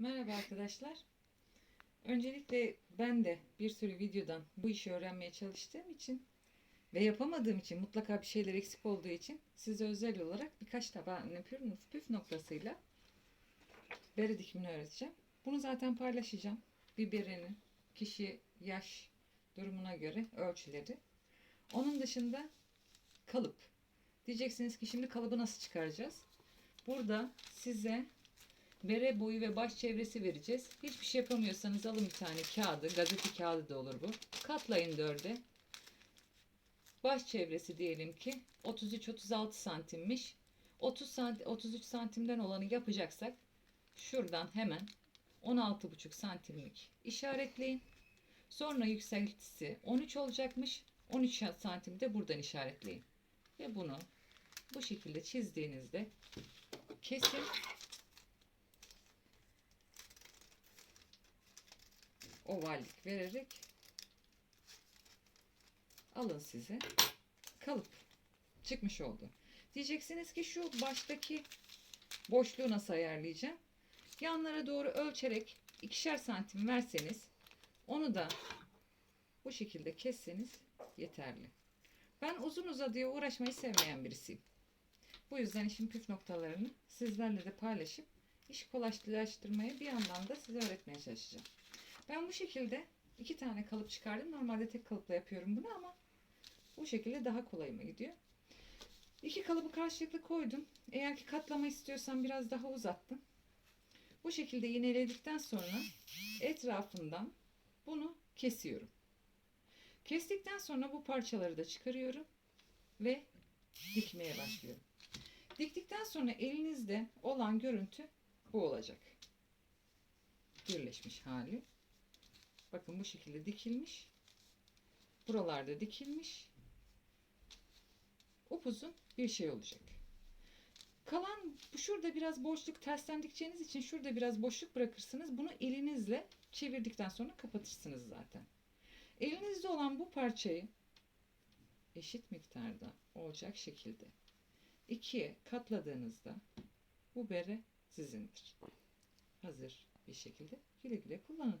Merhaba arkadaşlar. Öncelikle ben de bir sürü videodan bu işi öğrenmeye çalıştığım için ve yapamadığım için mutlaka bir şeyler eksik olduğu için size özel olarak birkaç püf, püf noktasıyla bere dikimini öğreteceğim. Bunu zaten paylaşacağım. Bir berenin kişi yaş durumuna göre ölçüleri. Onun dışında kalıp. Diyeceksiniz ki şimdi kalıbı nasıl çıkaracağız? Burada size bere boyu ve baş çevresi vereceğiz. Hiçbir şey yapamıyorsanız alın bir tane kağıdı, gazete kağıdı da olur bu. Katlayın dörde. Baş çevresi diyelim ki 33-36 santimmiş. 30 santim, 33 santimden olanı yapacaksak şuradan hemen 16,5 santimlik işaretleyin. Sonra yükseltisi 13 olacakmış. 13 santim de buradan işaretleyin. Ve bunu bu şekilde çizdiğinizde kesin ovallik vererek alın size kalıp çıkmış oldu. Diyeceksiniz ki şu baştaki boşluğu nasıl ayarlayacağım? Yanlara doğru ölçerek ikişer santim verseniz onu da bu şekilde kesseniz yeterli. Ben uzun uzadıya uğraşmayı sevmeyen birisiyim. Bu yüzden işin püf noktalarını sizlerle de paylaşıp iş kolaylaştırmaya bir yandan da size öğretmeye çalışacağım. Ben bu şekilde iki tane kalıp çıkardım. Normalde tek kalıpla yapıyorum bunu ama bu şekilde daha kolayıma gidiyor. İki kalıbı karşılıklı koydum. Eğer ki katlama istiyorsan biraz daha uzattım. Bu şekilde iğneledikten sonra etrafından bunu kesiyorum. Kestikten sonra bu parçaları da çıkarıyorum ve dikmeye başlıyorum. Diktikten sonra elinizde olan görüntü bu olacak. Birleşmiş hali. Bakın bu şekilde dikilmiş. Buralarda dikilmiş. Upuzun bir şey olacak. Kalan şurada biraz boşluk tersten için şurada biraz boşluk bırakırsınız. Bunu elinizle çevirdikten sonra kapatırsınız zaten. Elinizde olan bu parçayı eşit miktarda olacak şekilde ikiye katladığınızda bu bere sizindir. Hazır bir şekilde güle güle kullanın.